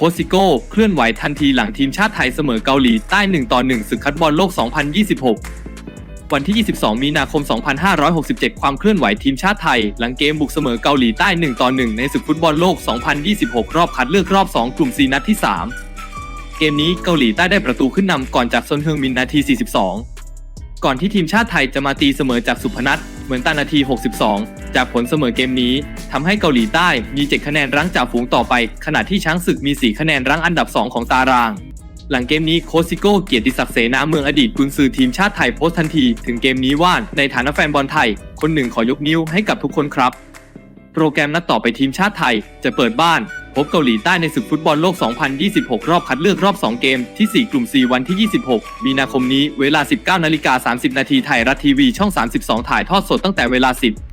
คชซิโก้เคลื่อนไหวทันทีหลังทีมชาติไทยเสมอเกาหลีใต้ 1 ต่อ 1 ศึกคัดบอลโลก 2026 วันที่ 22 มีนาคม 2567 ความเคลื่อนไหวทีมชาติไทย หลังเกมบุกเสมอเกาหลีใต้ 1 ต่อ 1 ในศึกฟุตบอลโลก 2026 รอบคัดเลือกรอบ 2 กลุ่ม 4 นัดที่ 3 เกมนี้เกาหลีใต้ได้ประตูขึ้นนำก่อนจากซนเฮืองมินนาที 42 ก่อนที่ทีมชาติไทยจะมาตีเสมอจากสุพนัท เหมือนตานาที 62 จากผลเสมอเกมนี้ทำให้เกาหลีใต้มี7คะแนนรั้งจ่าฝูงต่อไป ขณะที่ช้างศึกมี 4 คะแนนรั้งอันดับ 2 ของตาราง หลังเกมนี้โคชซิโก้เกียรติศักดิ์เสนาเมืองอดีตกุนซือทีมชาติไทยโพสต์ทันที ถึงเกมนี้ว่าในฐานะแฟนบอลไทย คนหนึ่งขอยกนิ้วให้กับทุกคนครับ โปรแกรมนัดต่อไปทีมชาติไทยจะเปิดบ้าน บเกาหลีใต้ในศึกฟุตบอลโลก 2026 รอบคัดเลือกรอบ 2 เกมที่ 4 กลุ่ม 4 วันที่ 26 มีนาคมนี้เวลา 19นาฬิกา30 นาทีไทยรัฐทีวีช่อง 32 ถ่ายทอดสดตั้งแต่เวลา 10